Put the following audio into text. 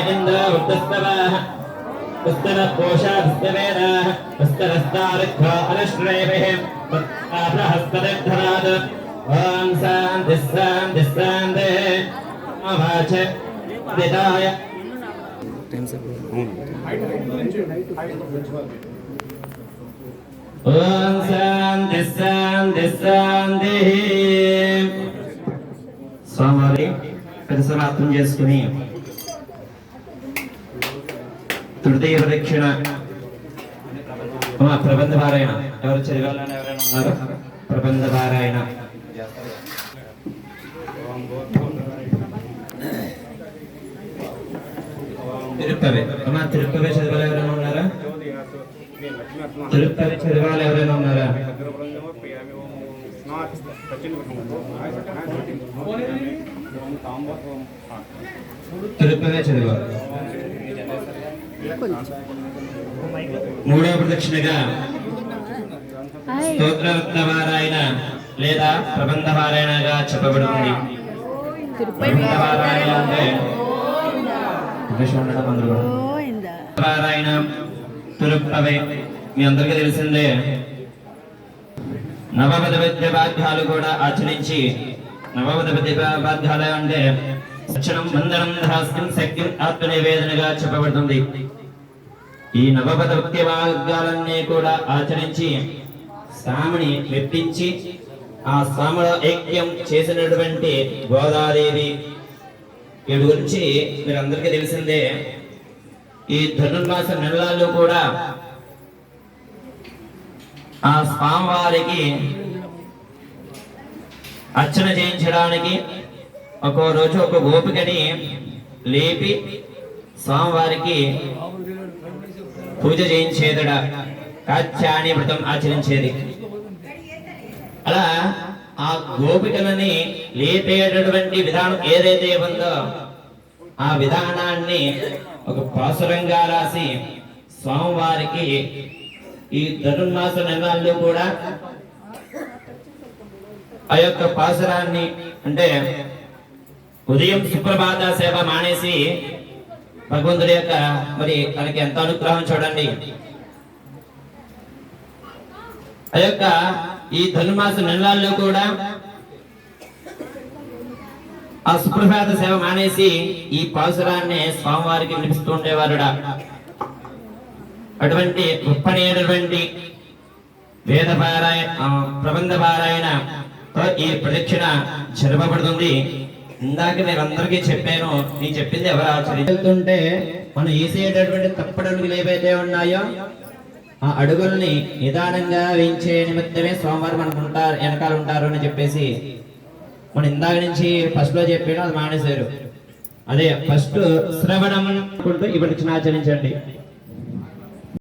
वस्तरगिन्द्रवृत्तस्तवाः वस्तरपोषास्तवेदाः वस्तरस्तारिद्ध्वा अनुश्रेभिः वस्ताभ्रहस्तदिग्धरात् ॐ शान्तिः शान्तिः शान्तिः अवाच विदाय ॐ స్వామివారి పెదసలు అర్థం చేసుకుని తృతీయ ప్రదక్షిణ ప్రబంధ పారాయణ. ఎవరు చదివాలని ప్రబంధ పారాయణ. తిరుపతి అమ్మా తిరుపతి చదివాలి ఎవరైనా ఉన్నారా? తిరుపతి చదివాలి ఎవరైనా ఉన్నారా? తిరుపతి మూడవ ప్రదక్షిణగా. స్తోత్రవారాయణ లేదా ప్రబంధ పారాయణగా చెప్పబడుతుంది ప్రబంధ పారాయణ అంటే తిరుపతి మీ అందరికీ తెలిసిందే. నవమద విద్యపాఠ్యాలు కూడా ఆచరించి నవపద విద్యపాఠ్యాలు అంటే శిక్షణం వందనం హాస్యం శక్తి ఆత్మనివేదనగా చెప్పబడుతుంది. ఈ నవపద వృత్తి మార్గాలన్నీ కూడా ఆచరించి స్వామిని మెప్పించి ఆ స్వాముల ఐక్యం చేసినటువంటి గోదాదేవి వీడి గురించి మీరందరికీ తెలిసిందే. ఈ ధనుర్మాస నెలల్లో కూడా ఆ స్వామివారికి అర్చన చేయించడానికి ఒక్కో రోజు ఒక గోపికని లేపి స్వామివారికి పూజ చేయించేదడ కాత్యాని వ్రతం ఆచరించేది. అలా ఆ గోపికలని లేపేటటువంటి విధానం ఏదైతే ఉందో ఆ విధానాన్ని ఒక పాసురంగా రాసి స్వామివారికి ఈ ధనుర్మాస నెలల్లో కూడా ఆ యొక్క పాసరాన్ని అంటే ఉదయం సుప్రభాత సేవ మానేసి భగవంతుడి యొక్క మరి తనకి ఎంత అనుగ్రహం చూడండి. ఆ యొక్క ఈ ధనుమాస నెలల్లో కూడా ఆ సుప్రభాత సేవ మానేసి ఈ పాసురాన్ని స్వామివారికి వినిపిస్తూ ఉండేవారుడా. అటువంటి గొప్పనేటువంటి వేద పారాయణ ప్రబంధ పారాయణ ఈ ప్రదక్షిణ జరపబడుతుంది. ఇందాక నేను అందరికీ చెప్పాను నేను చెప్పింది ఎవరు ఆచరిస్తుంటే మనం వేసేటటువంటి తప్పుడు ఏవైతే ఉన్నాయో ఆ అడుగుల్ని నిదానంగా వేయించే నిమిత్తమే సోమవారం మనకు ఉంటారు వెనకాల ఉంటారు అని చెప్పేసి మనం ఇందాక నుంచి ఫస్ట్లో చెప్పాను అది మానేశారు. అదే ఫస్ట్ శ్రవణం అనుకుంటూ ఈ ఆచరించండి.